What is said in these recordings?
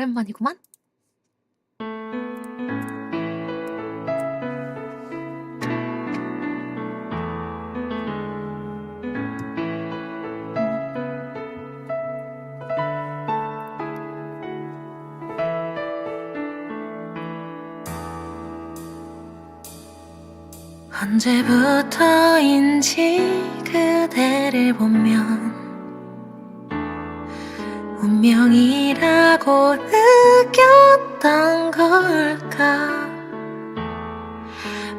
오랜만이구만. 언제부터인지 그대를 보면 운명이라고 느꼈던 걸까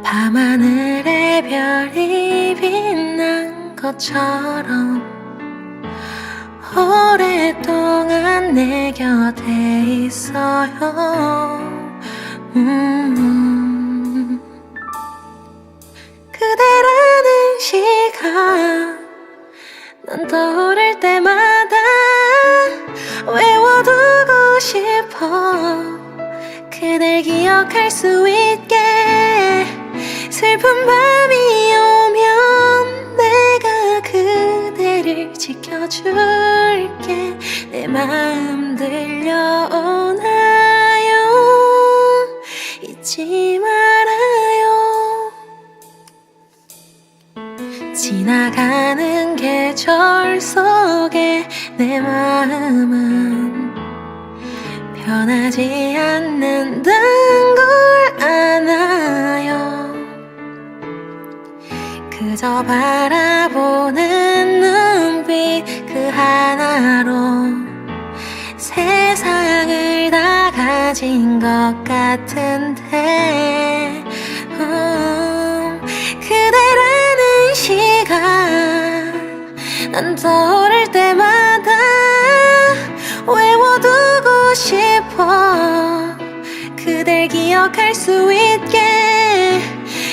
밤하늘의 별이 빛난 것처럼 오랫동안 내 곁에 있어요 음. 그대라는 시간 기억할 수 있게 슬픈 밤이 오면 내가 그대를 지켜줄게. 내 마음 들려오나요? 잊지 말아요. 지나가는 계절 속에 내 마음은 변하지 않는다는 걸 아나요. 그저 바라보는 눈빛 그 하나로 세상을 다 가진 것 같은데 음, 그대라는 시간 난 떠오를 때마다 싶어 그댈 기억할 수 있게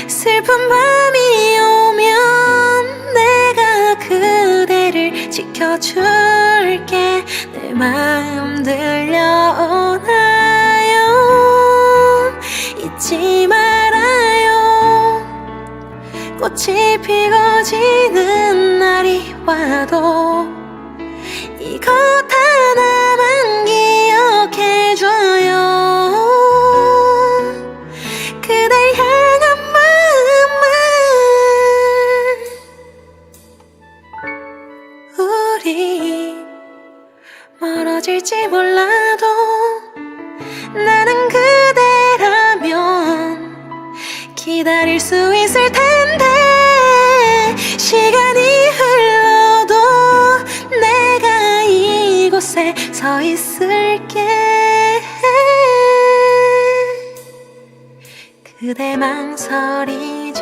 슬픈 밤이 오면 내가 그대를 지켜줄게. 내 마음 들려오나요? 잊지 말아요. 꽃이 피고 지는 날이 와도 이것 하 우리 멀어질지 몰라도 나는 그대라면 기다릴 수 있을 텐데 시간이 흘러도 내가 이곳에 서 있을게. 그대 망설이